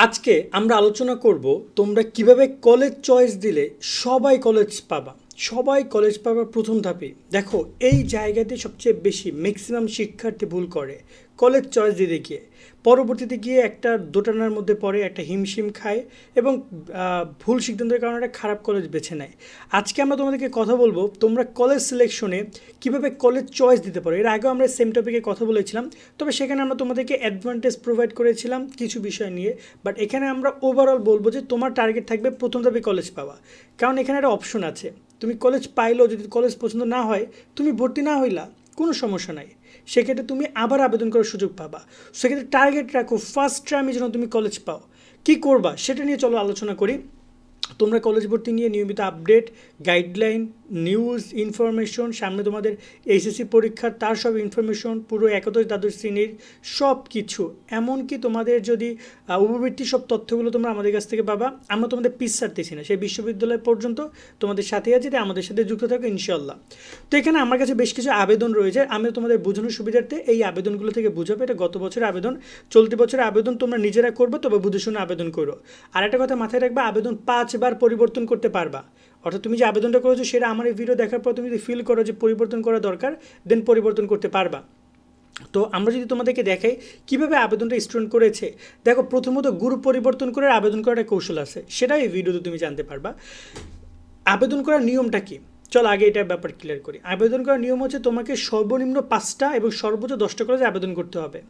আজকে আমরা আলোচনা করব তোমরা কীভাবে কলেজ চয়েস দিলে সবাই কলেজ পাবা। সবাই কলেজ পাবার প্রথম ধাপে। দেখো, এই জায়গাতে সবচেয়ে বেশি ম্যাক্সিমাম শিক্ষার্থী ভুল করে। কলেজ চয়েস দিতে গিয়ে পরবর্তীতে গিয়ে একটা দোটানার মধ্যে পড়ে, একটা হিমশিম খায় এবং ভুল সিদ্ধান্তের কারণে একটা খারাপ কলেজ বেছে নেয়। আজকে আমরা তোমাদেরকে কথা বলব, তোমরা কলেজ সিলেকশনে কীভাবে কলেজ চয়েস দিতে পারো। এর আগেও আমরা সেম টপিকে কথা বলেছিলাম, তবে সেখানে আমরা তোমাদেরকে অ্যাডভান্টেজ প্রোভাইড করেছিলাম কিছু বিষয় নিয়ে। বাট এখানে আমরা ওভারঅল বলব যে তোমার টার্গেট থাকবে প্রথম ধাপে কলেজ পাওয়া। কারণ এখানে একটা অপশন আছে। তুমি কলেজ পাইলেও যদি কলেজ পছন্দ না হয়, তুমি ভর্তি না হইলা, কোনো সমস্যা নাই। সেক্ষেত্রে তুমি আবার আবেদন করার সুযোগ পাবা। সেক্ষেত্রে টার্গেট রাখো ফার্স্ট টাইমে যেন তুমি কলেজ পাও। কি করবা, সেটা নিয়ে চলো আলোচনা করি। তোমরা কলেজ ভর্তি নিয়ে নিয়মিত আপডেট গাইডলাইন নিউজ ইনফরমেশন সামনে তোমাদের এইচএসসি পরীক্ষার তার সব ইনফরমেশন পুরো একাদশ, দ্বাদশ শ্রেণির সব কিছু। এমনকি তোমাদের যদি উপবৃত্তি সব তথ্যগুলো তোমরা আমাদের কাছ থেকে পাবা, আমরা তোমাদের পিস ছাড়তেছি না। সেই বিশ্ববিদ্যালয় পর্যন্ত তোমাদের সাথে আছে আমাদের সাথে যুক্ত থাকো ইনশাল্লাহ তো এখানে আমার কাছে বেশ কিছু আবেদন রয়েছে। আমি তোমাদের বোঝানোর সুবিধার্থে এই আবেদনগুলো থেকে বুঝাবো। এটা গত বছরের আবেদন। চলতি বছরের আবেদন তোমরা নিজেরা করবে, তবে বুঝে শুনে আবেদন করো। আর একটা কথা মাথায় রাখবা, আবেদন পাঁচবার পরিবর্তন করতে পারবা। অর্থাৎ তুমি যে আবেদনটা করেছ সেটা আমার এই ভিডিও দেখার পর তুমি যদি ফিল করো যে পরিবর্তন করা দরকার দেন পরিবর্তন করতে পারবা। তো আমরা যদি তোমাদেরকে দেখাই কীভাবে আবেদনটা স্টুডেন্ট করেছে, দেখো প্রথমত গ্রুপ পরিবর্তন করে আবেদন করার একটা কৌশল আছে সেটাই এই ভিডিওতে তুমি জানতে পারবা। আবেদন করার নিয়মটা কি? চল আগে এটার ব্যাপার ক্লিয়ার করি। আবেদন করার নিয়ম হচ্ছে তোমাকে সর্বনিম্ন পাঁচটা এবং সর্বোচ্চ দশটা কলেজে আবেদন করতে হবে।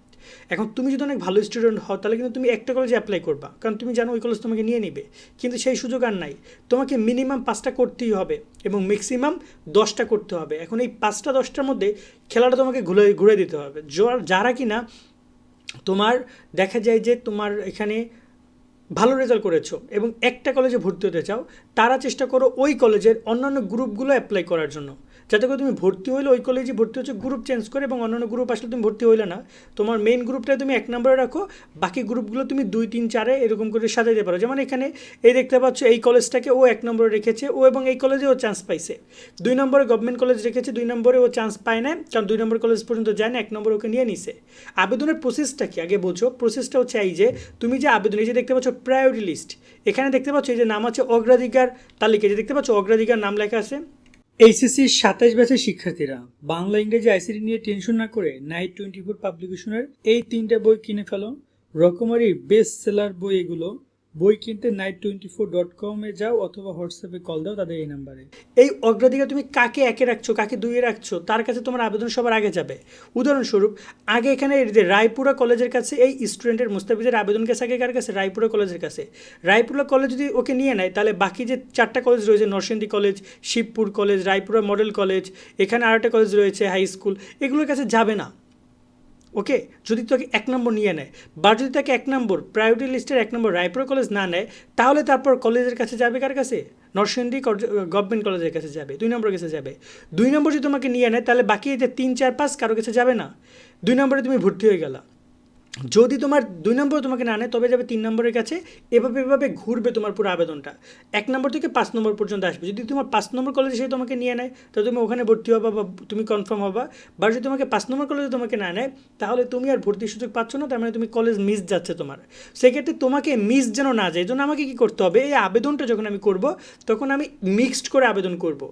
এখন তুমি যদি অনেক ভালো স্টুডেন্ট হও, তাহলে কিন্তু তুমি একটা কলেজে অ্যাপ্লাই করবা। কারণ তুমি জানো ওই কলেজ তোমাকে নিয়ে নিবে। কিন্তু সেই সুযোগ আর নাই। তোমাকে মিনিমাম পাঁচটা করতেই হবে এবং ম্যাক্সিমাম দশটা করতে হবে। এখন এই পাঁচটা, দশটার মধ্যে খেলাটা তোমাকে ঘুরে ঘুরে দিতে হবে। যারা কি না তোমার দেখা যায় যে তোমার এখানে ভালো রেজাল্ট করেছ এবং একটা কলেজে ভর্তি হতে চাও, তারা চেষ্টা করো ওই কলেজের অন্যান্য গ্রুপগুলো অ্যাপ্লাই করার জন্য। যাতে করে তুমি ভর্তি হইলে ওই কলেজে ভর্তি হচ্ছে গ্রুপ চেঞ্জ করে এবং অন্যান্য গ্রুপ আসলে তুমি ভর্তি হইলে না। তোমার মেইন গ্রুপটা তুমি এক নম্বরে রাখো, বাকি গ্রুপগুলো তুমি দুই, তিন, চারে এরকম করে সাজাইতে পারো। যেমন এখানে এই দেখতে পাচ্ছ, এই কলেজটাকে ও এক নম্বরে রেখেছে, ও এবং এই কলেজে ও চান্স পাইছে। দুই নম্বরে গভর্নমেন্ট কলেজ রেখেছে, দুই নম্বরে ও চান্স পায় না কারণ দুই নম্বর কলেজ পর্যন্ত যায় না, এক নম্বর ওকে নিয়ে নিছে। আবেদনের প্রসেসটা কি? আগে বোঝো। প্রসেসটা হচ্ছে এই যে, তুমি যে আবেদন, এই যে দেখতে পাচ্ছ প্রায়োরিটি লিস্ট এখানে দেখতে পাচ্ছ এই যে নাম আছে অগ্রাধিকার তালিকা। যে দেখতে পাচ্ছ অগ্রাধিকার নাম লেখা আছে। এইচএসসি সাতাশ ব্যাচের শিক্ষার্থীরা বাংলা, ইংরেজি আইসিটি নিয়ে টেনশন না করে নাইট টোয়েন্টি ফোর পাবলিকেশনের এই তিনটা বই কিনে ফেলো। রকমারি বেস্ট সেলার বই এগুলো। বই কিনতে নাইট টোয়েন্টি ফোর ডট কমে যাও অথবা হোয়াটসঅ্যাপে কল দাও, তাদের এই নাম্বারে। এই অগ্রাধিকার তুমি কাকে একে রাখছো, কাকে দুইয়ে রাখছো, তার কাছে তোমার আবেদন সবার আগে যাবে। উদাহরণস্বরূপ, আগে এখানে রায়পুরা কলেজের কাছে এই স্টুডেন্টের মুস্তাফিজের আবেদন কাছে আগে কার কাছে? রায়পুরা কলেজের কাছে। রায়পুরা কলেজ যদি ওকে নিয়ে নেয়, তাহলে বাকি যে চারটা কলেজ রয়েছে, Narsingdi college Shibpur college Raipura model college এখানে আরেকটা কলেজ রয়েছে হাই স্কুল এগুলোর কাছে যাবে না। ওকে, যদি তোকে এক নম্বর নিয়ে নেয়। বা যদি তাকে এক নম্বর প্রায়োরিটি লিস্টের এক নম্বর রায়পুর কলেজ না নেয়, তাহলে তারপর কলেজের কাছে যাবে কার কাছে? নরসিংদী গভর্নমেন্ট কলেজের কাছে যাবে, দুই নম্বরের কাছে যাবে। দুই নম্বর যদি তোমাকে নিয়ে নেয়, তাহলে বাকি যে তিন, চার, পাঁচ কারও কাছে যাবে না। দুই নম্বরে তুমি ভর্তি হয়ে গেলা। যদি তোমার দুই নম্বর তোমাকে না নেয় তবে যাবে তিন নম্বরের কাছে। এভাবে এভাবে ঘুরবে তোমার পুরো আবেদনটা। এক নম্বর থেকে পাঁচ নম্বর পর্যন্ত আসবে। যদি তোমার পাঁচ নম্বর কলেজে সে তোমাকে নিয়ে নেয়, তাহলে তুমি ওখানে ভর্তি হবা বা তুমি কনফার্ম হবা। বা যদি তোমাকে পাঁচ নম্বর কলেজে তোমাকে না নেয়, তাহলে তুমি আর ভর্তির সুযোগ পাচ্ছ না, তার মানে তুমি কলেজ মিস যাচ্ছে তোমার। সেক্ষেত্রে তোমাকে মিস যেন না যায় এই জন্য আমাকে কী করতে হবে? এই আবেদনটা যখন আমি করব, তখন আমি মিক্সড করে আবেদন করব।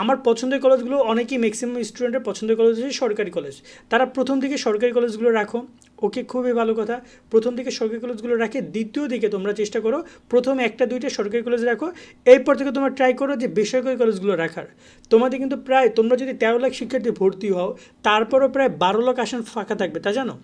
আমার পছন্দের কলেজগুলো অনেকেই ম্যাক্সিমাম স্টুডেন্টের পছন্দের কলেজ হচ্ছে সরকারি কলেজ তারা প্রথম দিকে সরকারি কলেজগুলো রাখো। ওকে খুবই ভালো কথা। প্রথম দিকে সরকারি কলেজগুলো রাখে, দ্বিতীয় দিকে তোমরা চেষ্টা করো, প্রথম একটা, দুইটা সরকারি কলেজ রাখো। এরপর থেকে তোমরা ট্রাই করো যে বেসরকারি কলেজগুলো রাখার। তোমাদের কিন্তু প্রায়, তোমরা যদি তেরো লাখ শিক্ষার্থী ভর্তি হও, তারপরও প্রায় বারো লাখ আসন ফাঁকা থাকবে, তা জানো?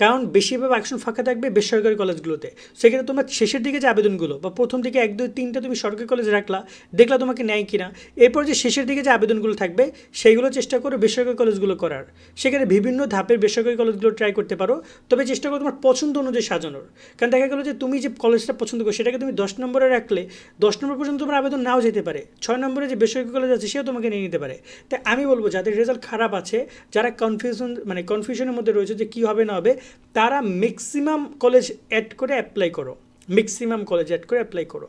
কারণ বেশিরভাগ আসন ফাঁকা থাকবে বেসরকারি কলেজগুলোতে। সেক্ষেত্রে তোমার শেষের দিকে যে আবেদনগুলো বা প্রথম দিকে এক, দুই, তিনটা তুমি সরকারি কলেজে রাখলা, দেখলা তোমাকে নেয় কিনা, এরপর যে শেষের দিকে যে আবেদনগুলো থাকবে, সেইগুলো চেষ্টা করো বেসরকারি কলেজগুলো করার। সেখানে বিভিন্ন ধাপের বেসরকারি কলেজগুলো ট্রাই করতে পারো, তবে চেষ্টা করো তোমার পছন্দ অনুযায়ী সাজানোর। কারণ দেখা গেলো যে তুমি যে কলেজটা পছন্দ করো, সেটাকে তুমি দশ নম্বরে রাখলে, দশ নম্বর পর্যন্ত তোমার আবেদন নাও যেতে পারে। ছয় নম্বরে যে বেসরকারি কলেজ আছে, সেও তোমাকে নিয়ে নিতে পারে। তাই আমি বলব, যাদের রেজাল্ট খারাপ আছে, যারা কনফিউশন মানে কনফিউশনের মধ্যে রয়েছে যে কী হবে না হবে, তারা ম্যাক্সিমাম কলেজ অ্যাড করে অ্যাপ্লাই করো। ম্যাক্সিমাম কলেজ অ্যাড করে অ্যাপ্লাই করো।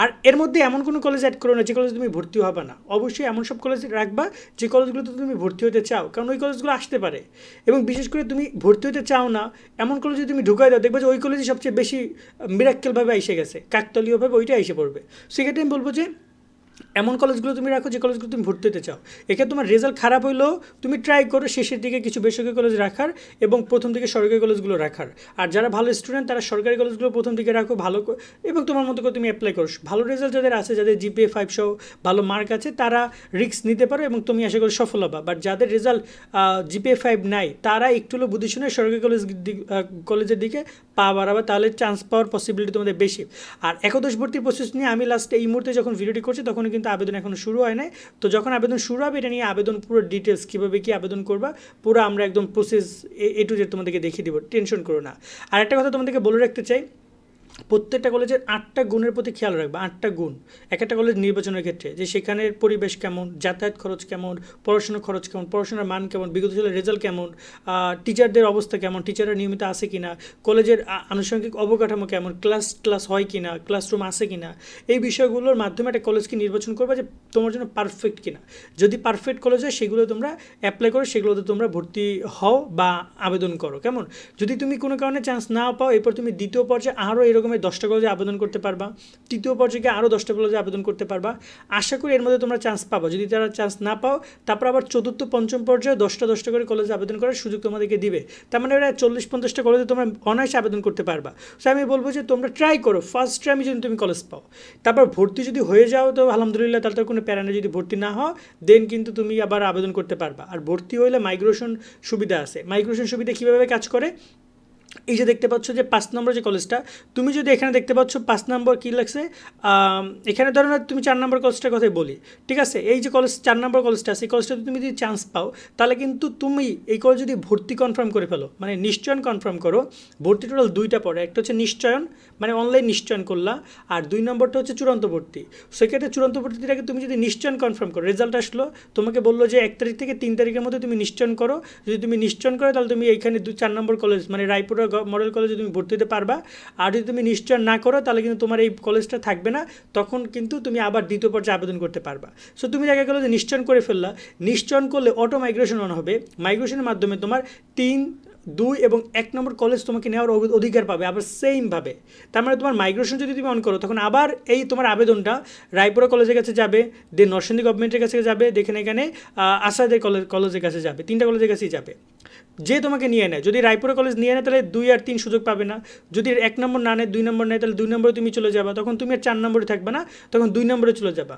আর এর মধ্যে এমন কোনো কলেজ অ্যাড করো না যে কলেজে তুমি ভর্তি হবে না। অবশ্যই এমন সব কলেজ রাখবা যে কলেজগুলোতে তুমি ভর্তি হতে চাও, কারণ ওই কলেজগুলো আসতে পারে। এবং বিশেষ করে তুমি ভর্তি হতে চাও না, এমন কলেজে তুমি ঢুকাই দাও, দেখবে যে ওই কলেজে সবচেয়ে বেশি মিরাক্কেলভাবে এসে গেছে, কাকতলীয়ভাবে ওইটা এসে পড়বে। সেক্ষেত্রে আমি বলব যে এমন কলেজগুলো তুমি রাখো যে কলেজগুলো তুমি ভর্তি হতে চাও। এখানে তোমার রেজাল্ট খারাপ হইলেও তুমি ট্রাই করো শেষের দিকে কিছু বেসরকারি কলেজ রাখার এবং প্রথম দিকে সরকারি কলেজগুলো রাখার। আর যারা ভালো স্টুডেন্ট তারা সরকারি কলেজগুলো প্রথম দিকে রাখো ভালো এবং তোমার মতো করে তুমি অ্যাপ্লাই করো। ভালো রেজাল্ট যাদের আছে, যাদের জিপিএ ফাইভ সহ ভালো মার্ক আছে, তারা রিস্ক নিতে পারো এবং তুমি আশা করি সফল হবা। বাট যাদের রেজাল্ট জিপিএ ফাইভ নাই, তারা একটু হলো বুদ্ধি শুনে সরকারি কলেজ কলেজের দিকে পা বাড়াবে। তাহলে চান্স পাওয়ার পসিবিলিটি তোমাদের বেশি। আর একাদশ ভর্তির প্রসেস নিয়ে আমি লাস্টে এই মুহূর্তে যখন ভিডিওটি করছি তখন কিন্তু আবেদন এখনও শুরু হয় নাই। তো যখন আবেদন শুরু হবে, এটা নিয়ে আবেদন পুরো ডিটেলস কীভাবে কি আবেদন করবা, পুরো আমরা একদম প্রসেস এ টু জেড তোমাদেরকে দেখিয়ে দেবো। টেনশন করো না। আর একটা কথা তোমাদেরকে বলে রাখতে চাই প্রত্যেকটা কলেজের আটটা গুণের প্রতি খেয়াল রাখবে, আটটা গুণ। এক একটা কলেজ নির্বাচনের ক্ষেত্রে যে সেখানের পরিবেশ কেমন, যাতায়াত খরচ কেমন, পড়াশোনার খরচ কেমন, পড়াশোনার মান কেমন, বিগত সালের রেজাল্ট কেমন টিচারদের অবস্থা কেমন, টিচাররা নিয়মিত আছে কিনা, কলেজের আনুষঙ্গিক অবকাঠামো কেমন, ক্লাস ক্লাস হয় কিনা, ক্লাসরুম আছে কিনা, এই বিষয়গুলোর মাধ্যমে একটা কলেজকে নির্বাচন করবে যে তোমার জন্য পারফেক্ট কিনা। যদি পারফেক্ট কলেজ হয়, সেগুলো তোমরা অ্যাপ্লাই করো, সেগুলোতে তোমরা ভর্তি হও বা আবেদন করো। কেমন? যদি তুমি কোনো কারণে চান্স না পাও, এরপর তুমি দ্বিতীয় পর্যায়ে আরও এরকমের দশটা কলেজে আবেদন করতে পারবা, তৃতীয় পর্যায়ে আরও দশটা কলেজে আবেদন করতে পারবা। আশা করি এর মধ্যে তোমরা চান্স পাবো। যদি তারা চান্স না পাও, তারপর আবার চতুর্থ, পঞ্চম পর্যায়ে দশটা দশটা করে কলেজে আবেদন করার সুযোগ তোমাদেরকে দিবে। তার মানে ওরা চল্লিশ, পঞ্চাশটা কলেজে তোমরা অনায়াসে আবেদন করতে পারবা। সো আমি বলব যে তোমরা ট্রাই করো। ফার্স্ট টাইমে যদি তুমি কলেজ পাও। তারপর ভর্তি যদি হয়ে যাও, তো আলহামদুলিল্লাহ তাহলে তো কোনো প্যারা নেই যদি ভর্তি না হও দেন কিন্তু তুমি আবার আবেদন করতে পারবা। আর ভর্তি হলে মাইগ্রেশন সুবিধা আছে। মাইগ্রেশন সুবিধা কীভাবে কাজ করে? এই যে দেখতে পাচ্ছ যে পাঁচ নম্বর যে কলেজটা তুমি যদি এখানে দেখতে পাচ্ছ পাঁচ নম্বর কী লাগছে? এখানে ধরো না তুমি চার নম্বর কলেজটার কথাই বলি, ঠিক আছে? এই যে কলেজ চার নম্বর কলেজটা এই কলেজটাতে তুমি যদি চান্স পাও, তাহলে কিন্তু তুমি এই কলেজ যদি ভর্তি কনফার্ম করে ফেলো মানে নিশ্চয়ন কনফার্ম করো, ভর্তি টোটাল দুইটা পড়ে, একটা হচ্ছে নিশ্চয়ন মানে অনলাইন নিশ্চয়ন করলা, আর দুই নম্বরটা হচ্ছে চূড়ান্ত ভর্তি। সেক্ষেত্রে চূড়ান্ত ভর্তির আগে তুমি যদি নিশ্চয়ন কনফার্ম করো রেজাল্ট আসলো, তোমাকে বলল যে এক তারিখ থেকে তিন তারিখের মধ্যে তুমি নিশ্চয়ন করো, যদি তুমি নিশ্চয়ন করো তাহলে তুমি এইখানে দু, চার নম্বর কলেজ মানে রায়পুরা মডেল কলেজে তুমি ভর্তি হতে পারবা। আর যদি তুমি নিশ্চয় না করো, তাহলে কিন্তু তোমার এই কলেজটা থাকবে না। তখন কিন্তু তুমি আবার দ্বিতীয় পর্যায়ে আবেদন করতে পারবা। সো তুমি দেখা গেলো যে নিশ্চয়ন করে ফেললা। নিশ্চয়ন করলে অটো মাইগ্রেশন অন হবে। মাইগ্রেশনের মাধ্যমে তোমার তিন দুই এবং এক নম্বর কলেজ তোমাকে নেওয়ার অধিকার পাবে, আবার সেমভাবে তার মানে তোমার মাইগ্রেশন যদি তুমি অন করো, তখন আবার এই তোমার আবেদনটা রায়পুরা কলেজের কাছে যাবে দেন নরসিংদী গভর্নমেন্টের কাছে যাবে, দেখেন এখানে আসাদের কলেজ কলেজের কাছে যাবে, তিনটা কলেজের কাছেই যাবে। যে তোমাকে নিয়ে নেয়, যদি রায়পুরা কলেজ নিয়ে নেয়, তাহলে দুই আর তিন সুযোগ পাবে না। যদি এক নম্বর না নেয়, দুই নম্বর নেয়, তাহলে দুই নম্বরে তুমি চলে যাবা। তখন তুমি আর চার নম্বরে থাকবে না, তখন দুই নম্বরে চলে যাবা।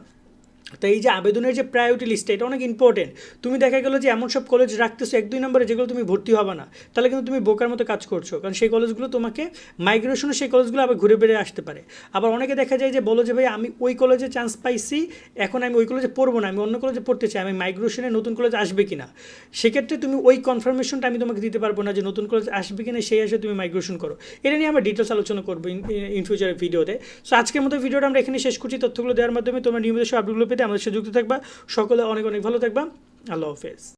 তো এই যে আবেদনের যে প্রায়োরিটি লিস্ট এটা অনেক ইম্পর্টেন্ট তুমি দেখা গেলো যে এমন সব কলেজ রাখতেছো, এক দুই নম্বরে যেগুলো তুমি ভর্তি হবে না, তাহলে কিন্তু তুমি বোকার মতো কাজ করছ, কারণ সেই কলেজগুলো তোমাকে মাইগ্রেশনে সেই কলেজগুলো আবার ঘুরে বেড়ে আসতে পারে। আবার অনেকে দেখা যায় যে বলো যে, ভাই, আমি ওই কলেজে চান্স পাইছি, এখন আমি ওই কলেজে পড়ব না, আমি অন্য কলেজে পড়তে চাই, আমি মাইগ্রেশনে নতুন কলেজ আসবে কি না সেক্ষেত্রে তুমি ওই কনফার্মেশনটা আমি তোমাকে দিতে পারব না যে নতুন কলেজ আসবে কি না সেই আসে তুমি মাইগ্রেশন করো। এটা নিয়ে আমরা ডিটেলস আলোচনা করব ইন ফিউচারের ভিডিওতে সো আজকের মতো ভিডিওটা আমরা এখানে শেষ করছি। তথ্যগুলো দেওয়ার মাধ্যমে তোমরা নিয়মিত সব আপডেটগুলো পেতে আমাদের সাথে যুক্ত থাকবা। সকলে অনেক অনেক ভালো থাকবা। আল্লাহ হাফেজ।